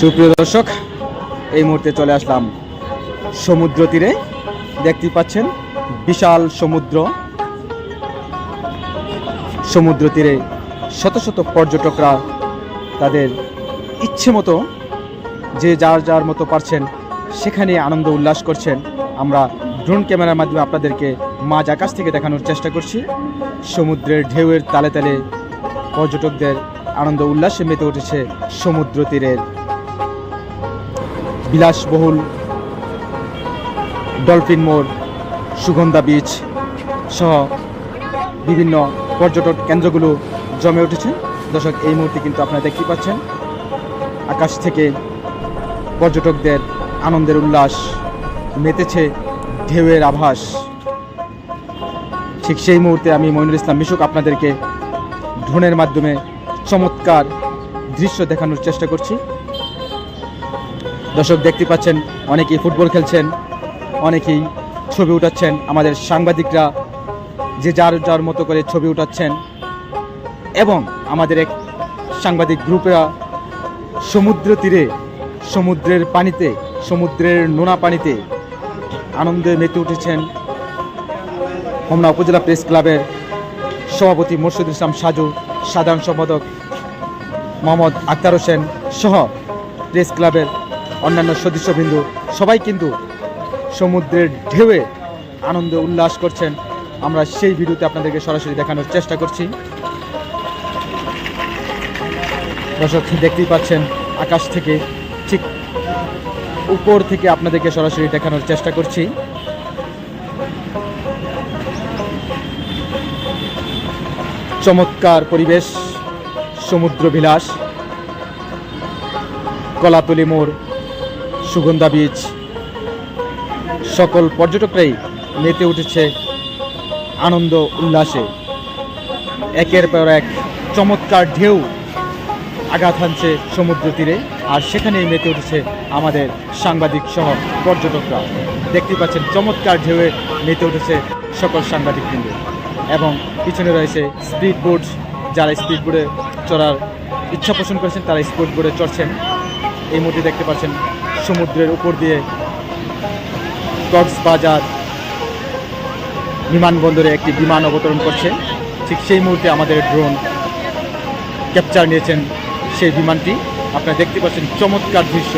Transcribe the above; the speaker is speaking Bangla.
সুপ্রিয় দর্শক, এই মুহূর্তে চলে আসলাম সমুদ্র তীরে। দেখতেই পাচ্ছেন, বিশাল সমুদ্র। সমুদ্র তীরে শত শত পর্যটকরা তাদের ইচ্ছে মতো, যে যার যার মতো পারছেন, সেখানে আনন্দ উল্লাস করছেন। আমরা ড্রোন ক্যামেরার মাধ্যমে আপনাদেরকে মাঝ আকাশ থেকে দেখানোর চেষ্টা করছি। সমুদ্রের ঢেউয়ের তালে তালে পর্যটকদের আনন্দ উল্লাসে মেতে উঠেছে সমুদ্র তীরের বিলাসবহুল ডলফিন মোড়, সুগন্ধা বিচ সহ বিভিন্ন পর্যটক কেন্দ্রগুলো জমে উঠেছে। দর্শক, এই মুহূর্তে কিন্তু আপনারা দেখতে পাচ্ছেন, আকাশ থেকে পর্যটকদের আনন্দের উল্লাস মেতেছে ঢেউয়ের আভাস। ঠিক সেই মুহূর্তে আমি মইনুল ইসলাম মিশুক আপনাদেরকে ড্রোনের মাধ্যমে চমৎকার দৃশ্য দেখানোর চেষ্টা করছি। দর্শক দেখতে পাচ্ছেন, অনেকেই ফুটবল খেলছেন, অনেকেই ছবি উঠাচ্ছেন। আমাদের সাংবাদিকরা যে যার যার মতো করে ছবি উঠাচ্ছেন। এবং আমাদের এক সাংবাদিক গ্রুপেরা সমুদ্র তীরে, সমুদ্রের পানিতে, সমুদ্রের নোনা পানিতে আনন্দে মেতে উঠেছেন হোমনা উপজেলা প্রেস ক্লাবের সভাপতি মোর্শেদুল ইসলাম সাজু, সাধারণ সম্পাদক মোহাম্মদ আক্তার হোসেন সহ প্রেস ক্লাবের অন্যান্য সদস্যবৃন্দু সবাই কিন্তু সমুদ্রের ঢেউয়ে আনন্দ উল্লাস করছেন। আমরা সেই ভিডিওতে আপনাদেরকে সরাসরি দেখানোর চেষ্টা করছি। দর্শক, দেখতেই পাচ্ছেন, আকাশ থেকে ঠিক উপর থেকে আপনাদেরকে সরাসরি দেখানোর চেষ্টা করছি। চমৎকার পরিবেশ, সমুদ্র বিলাস, কলাতলি মোড়। সুগন্ধা বীচ সকল পর্যটকরাই মেতে উঠেছে আনন্দ উল্লাসে। একের পর এক চমৎকার ঢেউ আঘাত হানছে সমুদ্র তীরে, আর সেখানেই মেতে উঠেছে আমাদের সাংবাদিক সহ পর্যটকরা। দেখতে পাচ্ছেন চমৎকার ঢেউয়ে মেতে উঠেছে সকল সাংবাদিক কেন্দ্রে এবং পিছনে রয়েছে স্পিড বোট, যারা স্পিড বোর্ডে চড়ার ইচ্ছা পোষণ করেছেন, তারা স্পিড বোর্ডে চড়ছেন। এই মুহূর্তে দেখতে পাচ্ছেন সমুদ্রের উপর দিয়ে কক্সবাজার বিমানবন্দরে একটি বিমান অবতরণ করছে। ঠিক সেই মুহূর্তে আমাদের ড্রোন ক্যাপচার নিয়েছেন সেই বিমানটি। আপনারা দেখতে পাচ্ছেন চমৎকার দৃশ্য।